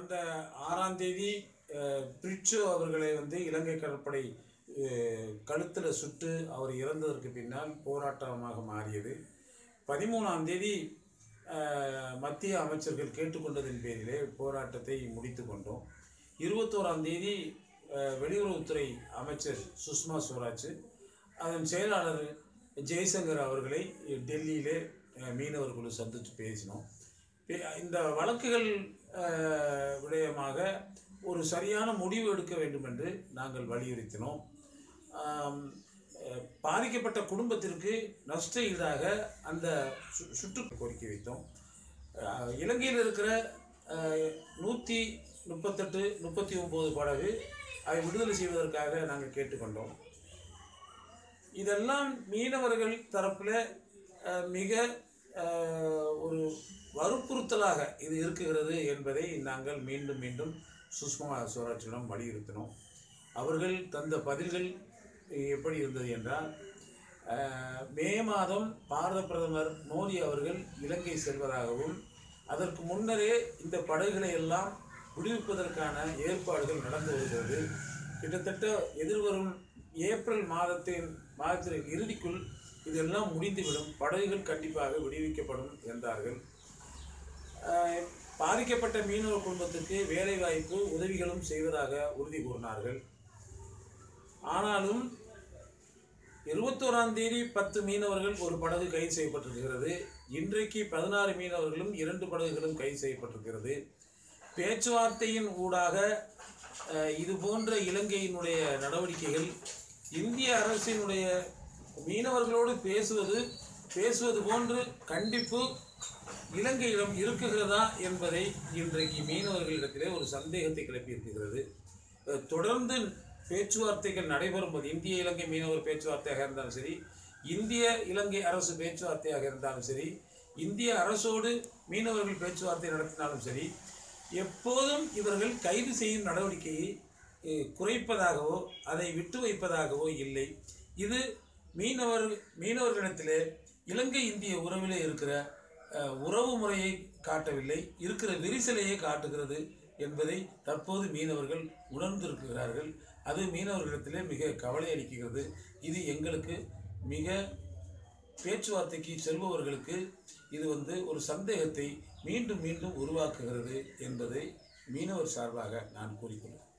கடந்த ஆறாம் தேதி பிரிட்சு அவர்களை வந்து இலங்கை கடற்படை கழுத்தில் சுட்டு அவர் இறந்ததற்கு பின்னால் போராட்டமாக மாறியது. பதிமூணாம் தேதி மத்திய அமைச்சர்கள் கேட்டுக்கொண்டதின் பேரிலே போராட்டத்தை முடித்து கொண்டோம். இருபத்தோராம் தேதி வெளியுறவுத்துறை அமைச்சர் சுஷ்மா ஸ்வராஜ் அதன் செயலாளர் ஜெய்சங்கர் அவர்களை டெல்லியிலே அஹ், மீனவர் குழு சந்தித்து பேசினோம். இந்த வழக்குகள் விஷயமாக ஒரு சரியான முடிவு எடுக்க வேண்டும் என்று நாங்கள் வலியுறுத்தினோம். பாதிக்கப்பட்ட குடும்பத்திற்கு நஷ்ட ஈடாக அந்த சு- சுற்று கோரிக்கை வைத்தோம். இலங்கையில் இருக்கிற நூற்றி முப்பத்தெட்டு முப்பத்தி ஒம்பது படகு அதை விடுதலை செய்வதற்காக நாங்கள் கேட்டுக்கொண்டோம். இதெல்லாம் மீனவர்கள் தரப்பில் மிக ஒரு வற்புறுத்தலாக இது இருக்குகிறது என்பதை நாங்கள் மீண்டும் மீண்டும் சுஷ்மா ஸ்வராஜிடம் வலியுறுத்தினோம். அவர்கள் தந்த பதில்கள் எப்படி இருந்தது என்றால் மே மாதம் பாரத பிரதமர் மோடி அவர்கள் இலங்கை செல்வதாகவும் அதற்கு முன்னரே இந்த படகுகளை எல்லாம் விடுவிப்பதற்கான ஏற்பாடுகள் நடந்து வருகிறது. கிட்டத்தட்ட எதிர்வரும் ஏப்ரல் மாதத்தின் மாதத்தின் இறுதிக்குள் இதெல்லாம் முடிந்துவிடும். படகுகள் கண்டிப்பாக விடுவிக்கப்படும் என்றார்கள். பாதிக்கப்பட்ட மீனவ குடும்பத்துக்கு வேலைவாய்ப்பு உதவிகளும் செய்வதாக உறுதி கூறினார்கள். ஆனாலும் இருபத்தோராம் தேதி பத்து மீனவர்கள் ஒரு படகு கைது செய்யப்பட்டிருக்கிறது. இன்றைக்கு பதினாறு மீனவர்களும் இரண்டு படகுகளும் கைது செய்யப்பட்டிருக்கிறது. பேச்சுவார்த்தையின் ஊடாக இது போன்ற இலங்கையினுடைய நடவடிக்கைகள் இந்திய அரசினுடைய மீனவர்களோடு பேசுவது பேசுவது போன்று கண்டிப்பு இலங்கையிடம் இருக்குகிறதா என்பதை இன்றைக்கு மீனவர்களிடத்திலே ஒரு சந்தேகத்தை கிளப்பியிருக்கிறது. இருக்கிறது தொடர்ந்து பேச்சுவார்த்தைகள் நடைபெறும் போது இந்திய இலங்கை மீனவர் பேச்சுவார்த்தையாக இருந்தாலும் சரி இந்திய இலங்கை அரசு பேச்சுவார்த்தையாக இருந்தாலும் சரி இந்திய அரசோடு மீனவர்கள் பேச்சுவார்த்தை நடத்தினாலும் சரி எப்போதும் இவர்கள் கைது செய்யும் நடவடிக்கையை குறைப்பதாகவோ அதை விட்டு வைப்பதாகவோ இல்லை. இது மீனவர் மீனவர்களிடத்திலே இலங்கை இந்திய உறவிலே இருக்கிற உறவு முறையை காட்டவில்லை இருக்கிற விரிசலையே காட்டுகிறது என்பதை தற்போது மீனவர்கள் உணர்ந்திருக்கிறார்கள். அது மீனவர்களிடத்திலே மிக கவலை அளிக்கிறது. இது எங்களுக்கு மிக பேச்சுவார்த்தைக்கு செல்பவர்களுக்கு இது வந்து ஒரு சந்தேகத்தை மீண்டும் மீண்டும் உருவாக்குகிறது என்பதை மீனவர் சார்பாக நான் கூறிக்கொள்கிறேன்.